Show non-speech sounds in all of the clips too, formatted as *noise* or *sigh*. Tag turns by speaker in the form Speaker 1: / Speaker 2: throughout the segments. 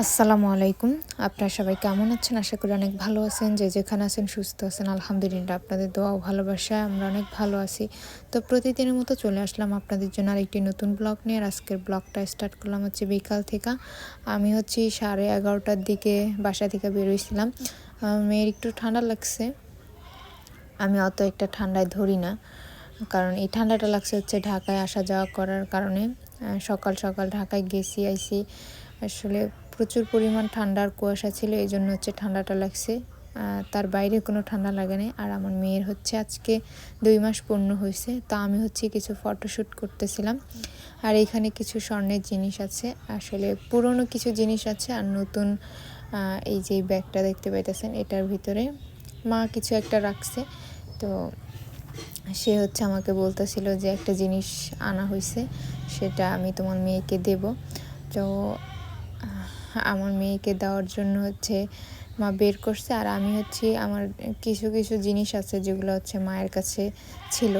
Speaker 1: আসসালামু আলাইকুম। আপনারা সবাই কেমন আছেন? আশা করি অনেক ভালো আছেন। যে যেখানে আছেন সুস্থ আছেন। আলহামদুলিল্লাহ, আপনাদের দোয়া ও ভালোবাসায় আমরা অনেক ভালো আছি। তো প্রতিদিনের মতো চলে আসলাম আপনাদের জন্য আরেকটি নতুন ব্লগ নিয়ে। আর আজকের ব্লগটা স্টার্ট করলাম হচ্ছে বিকাল থেকে। আমি হচ্ছে সাড়ে এগারোটার দিকে বাসা থেকে বেরোইছিলাম আমার মেয়ের একটু ঠান্ডা লাগছে। আমি অত একটা ঠান্ডায় ধরি না। কারণ এই ঠান্ডাটা লাগছে হচ্ছে ঢাকায় আসা যাওয়া করার কারণে। সকাল সকাল ঢাকায় গেছি আইসি আসলে প্রচুর পরিমাণ ঠান্ডার কুয়াশা ছিল, এই জন্য হচ্ছে ঠান্ডাটা লাগছে। তার বাইরে কোনো ঠান্ডা লাগে না আর আমার মেয়ের হচ্ছে আজকে দুই মাস পূর্ণ হয়েছে, তা আমি হচ্ছে কিছু ফটোশ্যুট করতেছিলাম। আর এখানে কিছু স্বর্ণের জিনিস আছে, আসলে পুরনো কিছু জিনিস আছে, আর নতুন এই যে ব্যাগটা দেখতে পাইতেছেন, এটার ভিতরে মা কিছু একটা রাখছে। তো সে হচ্ছে আমাকে বলতেছিল যে একটা জিনিস আনা হয়েছে সেটা আমি তোমার মেয়েকে দেব। তো আমার মেয়েকে দেওয়ার জন্য হচ্ছে মা বের করছে, আর আমি হচ্ছে আমার কিছু কিছু জিনিস আছে যেগুলো হচ্ছে মায়ের কাছে ছিল।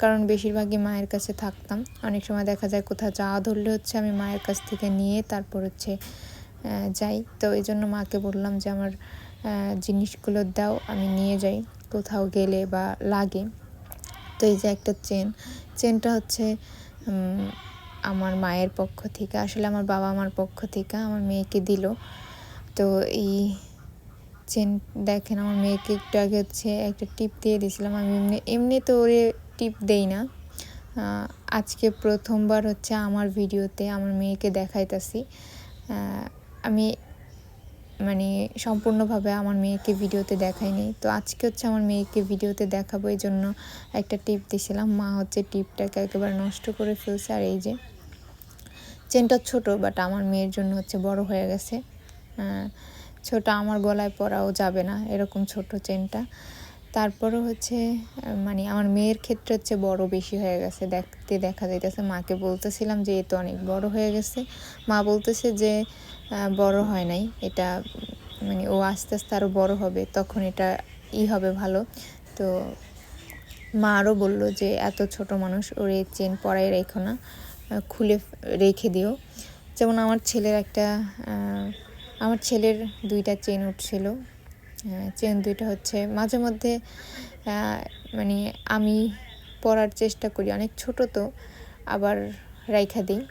Speaker 1: কারণ বেশিরভাগই মায়ের কাছে থাকতাম। অনেক সময় দেখা যায় কোথাও যাওয়া ধরলে হচ্ছে আমি মায়ের কাছ থেকে নিয়ে তারপর হচ্ছে যাই। তো এই জন্য মাকে বললাম যে আমার জিনিসগুলো দাও, আমি নিয়ে যাই কোথাও গেলে বা লাগে। তো এই যে একটা চেন, চেনটা হচ্ছে আমার মায়ের পক্ষ থেকে, আসলে আমার বাবা আমার পক্ষ থেকে আমার মেয়েকে দিল। তো এই চেন, দেখেন আমার মেয়েকে একটু আগে হচ্ছে একটা টিপ দিয়ে দিয়েছিলাম। আমি এমনি এমনি তো ওরে টিপ দেই না। আজকে প্রথমবার হচ্ছে আমার ভিডিওতে আমার মেয়েকে দেখাইতাছি। আমি মানে সম্পূর্ণভাবে আমার মেয়েকে ভিডিওতে দেখাইনি তো আজকে হচ্ছে আমার মেয়েকে ভিডিওতে দেখাবো এই জন্য একটা টিপ দিয়েছিলাম মা হচ্ছে টিপটাকে একেবারে নষ্ট করে ফেলছে। আর এই যে চেনটা ছোট বাট আমার মেয়ের জন্য হচ্ছে বড় হয়ে গেছে। ছোট আমার গলায় পরাও যাবে না এরকম ছোট চেনটা। তারপরও হচ্ছে মানে আমার মেয়ের ক্ষেত্রে হচ্ছে বড় বেশি হয়ে গেছে। দেখতে দেখা যাইতেছে, মাকে বলতেছিলাম যে, এ তো অনেক বড় হয়ে গেছে। মা বলতেছে যে বড় হয় নাই। এটা মানে ও আস্তে আস্তে আরও বড় হবে, তখন এটা ই হবে ভালো। তো মা আরও বলল যে, এত ছোট মানুষ, ওর এই চেন পরাই রেখো না। খুলে রেখে দিও। যেমন আমার ছেলের একটা আমার ছেলের দুইটা চেন উঠছিল। চেন দুইটা হচ্ছে মাঝে মধ্যে মানে আমি পরার চেষ্টা করি। অনেক ছোট তো, আবার রাইখা দিই।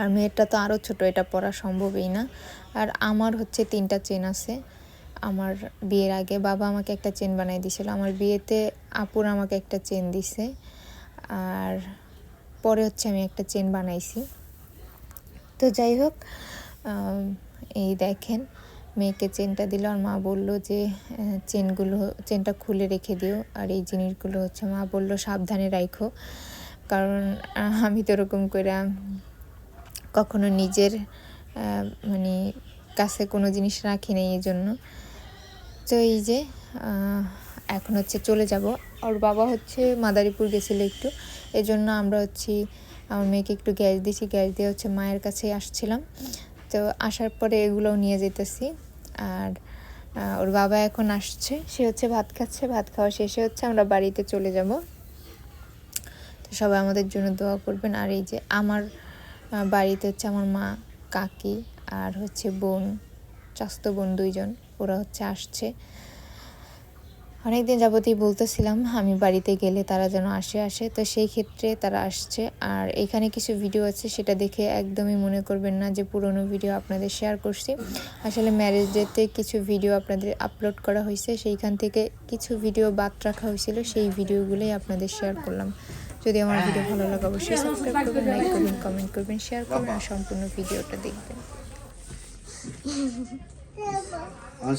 Speaker 1: আর মেয়েরটা তো আরও ছোট, এটা পরা সম্ভবই না। আর আমার হচ্ছে তিনটা চেন আছে। আমার বিয়ের আগে বাবা আমাকে একটা চেন বানাই দিয়েছিল আমার বিয়েতে আপুর আমাকে একটা চেন দিছে। আর পরে হচ্ছে আমি একটা চেন বানাইছি। তো যাই হোক এই দেখেন, মেয়েকে চেনটা দিল আর মা বলল যে চেনগুলো, চেনটা খুলে রেখে দিও। আর এই জিনিসগুলো হচ্ছে মা বলল সাবধানে রাখো কারণ আমি তো ওরকম করে কখনো নিজের মানে কাছে কোনো জিনিস রাখি নাই এই জন্য তো এই যে এখন হচ্ছে চলে যাব। ওর বাবা হচ্ছে মাদারীপুর গেছিল একটু। এই জন্য আমরা হচ্ছে, আমার মেয়েকে একটু গ্যাস দিয়েছি, গ্যাস দিয়ে হচ্ছে মায়ের কাছে আসছিলাম। তো আসার পরে এগুলোও নিয়ে যেতেছি। আর ওর বাবা এখন আসছে, সে হচ্ছে ভাত খাচ্ছে, ভাত খাওয়া শেষে হচ্ছে আমরা বাড়িতে চলে যাব। তো সবাই আমাদের জন্য দোয়া করবেন। আর এই যে আমার বাড়িতে হচ্ছে আমার মা, কাকি আর হচ্ছে বোন চাস্ত বোন দুইজন, ওরা হচ্ছে আসছে। অনেকদিন যাবতই বলতেছিলাম আমি বাড়িতে গেলে তারা যেন আসে আসে। তো সেই ক্ষেত্রে তারা আসছে। আর এখানে কিছু ভিডিও আছে সেটা দেখে একদমই মনে করবেন না যে পুরনো ভিডিও আপনাদের শেয়ার করছি। আসলে ম্যারেজ ডেতে কিছু ভিডিও আপনাদের আপলোড করা হয়েছে। সেইখান থেকে কিছু ভিডিও বাদ রাখা হয়েছিল সেই ভিডিওগুলোই আপনাদের শেয়ার করলাম। যদি আমার ভিডিও ভালো লাগে অবশ্যই সাবস্ক্রাইব করবেন লাইক করবেন কমেন্ট করবেন শেয়ার করবেন আর সম্পূর্ণ ভিডিওটা দেখবেন।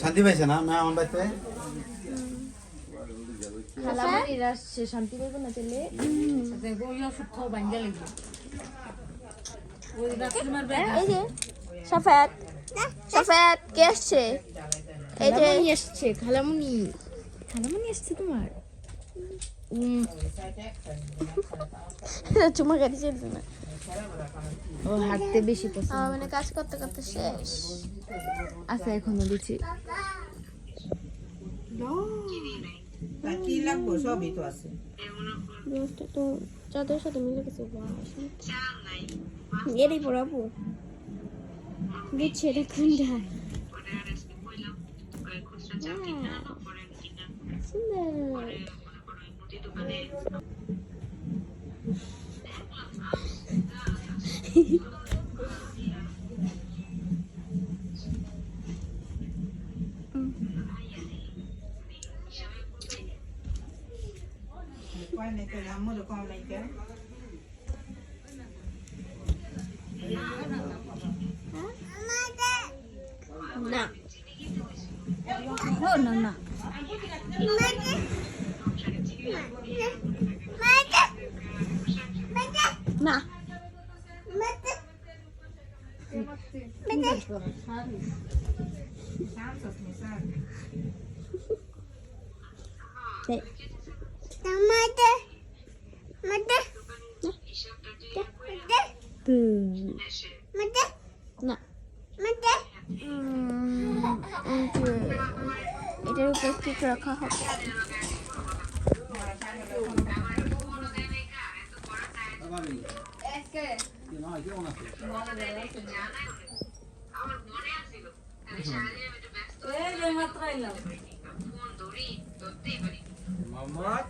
Speaker 2: শান্তি পাইছে না আমার বাড়িতে?
Speaker 3: আসছে শান্তি পাইব না তাহলে
Speaker 4: এই যে সাফাত সাফাত কে আসছে? এই যে।
Speaker 3: আসছে তোমার? উম, *laughs*
Speaker 4: চুমা চলছে না।
Speaker 3: ও হাঁটতে বেশি পছন্দ।
Speaker 4: আমার মানে কাজ করতে করতে শেষ।
Speaker 3: আছে এখনও দিচ্ছি
Speaker 5: তা কি লাগবো সবই তো আছে
Speaker 4: ব্লাউজটা তো চাদরের সাথে মিলে গেছে এটাই পরাবো বুঝছি এটা কোনটা সুন্দর
Speaker 5: Quay
Speaker 4: না না উম, এই যে, এটার উপর ঠিক রাখা হবে
Speaker 2: মোহাম্মদ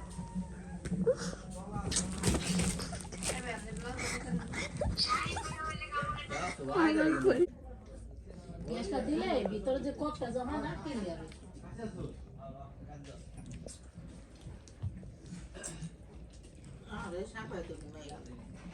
Speaker 5: আরে সাপাই তো ঘুমাই।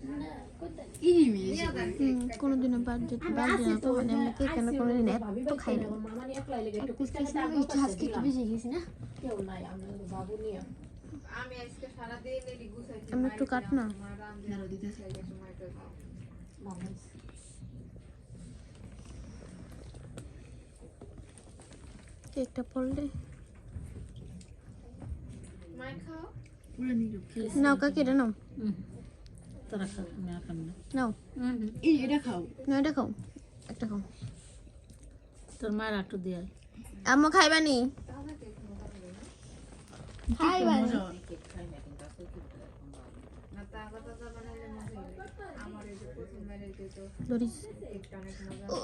Speaker 6: বলো বেকার আছে লাগে হলো বিড়া পাচ্ছে না কইতে
Speaker 4: হুম, কোনোদিনও বাদ যেতে বাদ দিই না তো মানে আমি কেক কেন কোনোদিন এত খাই না।
Speaker 6: মামা নিয়ে একলাই লেগে একটু
Speaker 4: কুচকাই আমি একটু আজকে একটু বেশি গেছি না?
Speaker 6: কেউ নাই আমরা বাবু নিয়ে।
Speaker 4: আমি একটু কাট না। কেকটা পড়লে? নাও কাকি এটা নাও।
Speaker 6: তোরা খা আমি আর খাব না
Speaker 4: নাও
Speaker 3: এটা খাও।
Speaker 4: না এটা খাও। একটা খাও।
Speaker 6: তোর মার একটু দিয়ে
Speaker 4: আম্মু খাইবানি খাইবানি ধরিস। ও,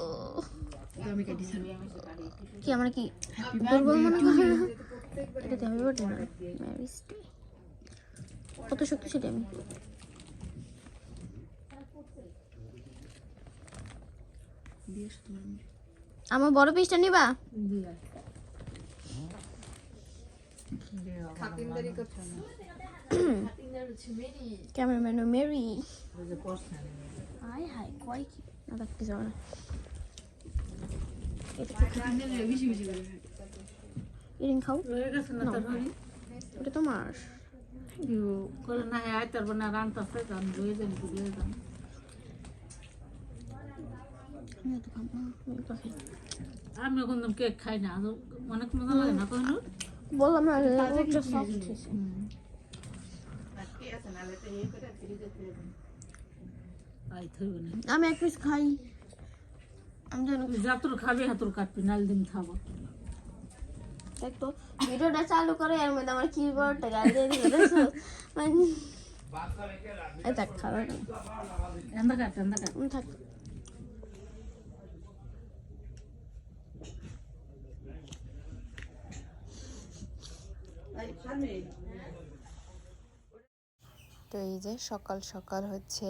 Speaker 3: আমি কাটিছি
Speaker 4: কি আমার কি মনে হয়? এটা তো হ্যাপি বার্থডে না? কত শক্তিশালী আমি। আমার বড় পিসটা নিবা? তোমার
Speaker 6: না তার বনা রান্তাছে গান রয়ে যান রয়ে যান
Speaker 4: আমি তো খাব না, আমি তো খাই।
Speaker 6: আমি কোনদিন কেক খাই। না অনেক মজা লাগে না কইনো
Speaker 4: বললাম না
Speaker 6: না
Speaker 4: আমি এক পিস খাই। আমি জানো।
Speaker 6: তুই যা তোর খাবি হাতুর কাটবি নাল দিন খাব।
Speaker 4: দেখতো ভিডিওটা চালু করে এর মধ্যে আমার কিবোর্ডটা গাল দিয়ে দিল মানে দেখ খাবার।
Speaker 6: এন্দা কাট কাট।
Speaker 4: থাক।
Speaker 1: তো এই যে সকাল সকাল হচ্ছে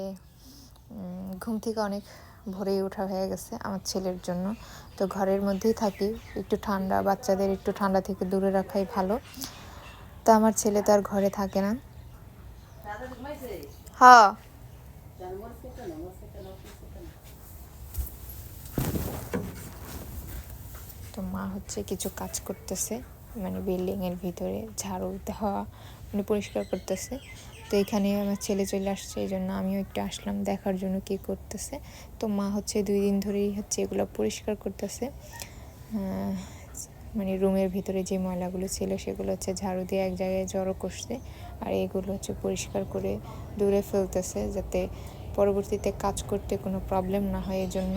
Speaker 1: ঘুম থেকে অনেক ভোরেই ওঠা হয়ে গেছে আমার ছেলের জন্য। তো ঘরের মধ্যেই থাকি, একটু ঠান্ডা, বাচ্চাদের একটু ঠান্ডা থেকে দূরে রাখাই ভালো। তো আমার ছেলে তো আর ঘরে থাকে না। হ্যাঁ। তো মা হচ্ছে কিছু কাজ করতেছে। মানে বিল্ডিংয়ের ভিতরে ঝাড়ু দেওয়া মানে পরিষ্কার করতেছে। তো এখানে আমার ছেলে চলে আসছে, এই জন্য আমিও একটু আসলাম দেখার জন্য কি করতেছে। তো মা হচ্ছে দুই দিন ধরেই হচ্ছে এগুলো পরিষ্কার করতেছে। মানে রুমের ভিতরে যে ময়লাগুলো ছিল সেগুলো হচ্ছে ঝাড়ু দিয়ে এক জায়গায় জড়ো করছে। আর এগুলো হচ্ছে পরিষ্কার করে দূরে ফেলতেছে যাতে পরবর্তীতে কাজ করতে কোনো প্রবলেম না হয় এই জন্য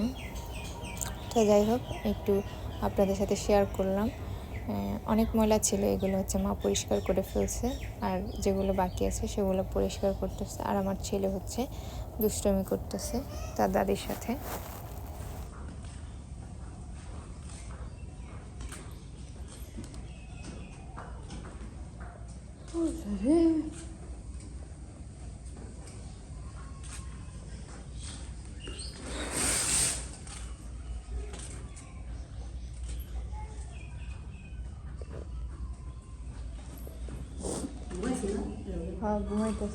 Speaker 1: তো যাই হোক, একটু আপনাদের সাথে শেয়ার করলাম। অনেক ময়লা ছিল, এগুলো হচ্ছে মা পরিষ্কার করে ফেলছে। আর যেগুলো বাকি আছে, সেগুলো পরিষ্কার করতেছে। আর আমার ছেলে হচ্ছে দুষ্টমি করতেছে তার দাদির সাথে। muitas.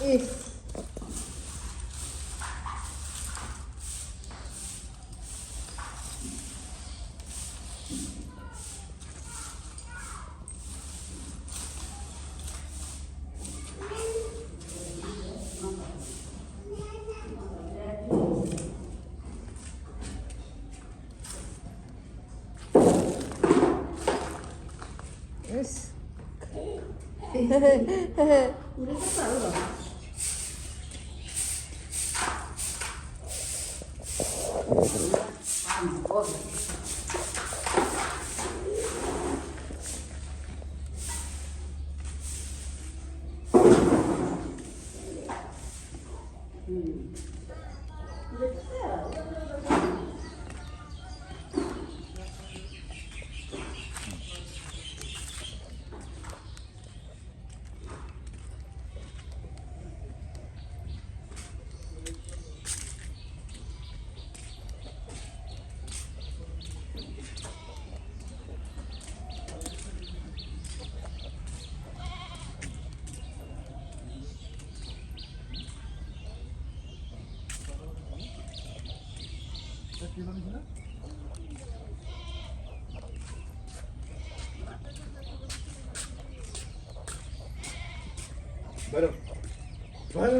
Speaker 1: Isso. *laughs* হ্যাঁ ঘুমাইতেছে
Speaker 2: বাইরে বাইরে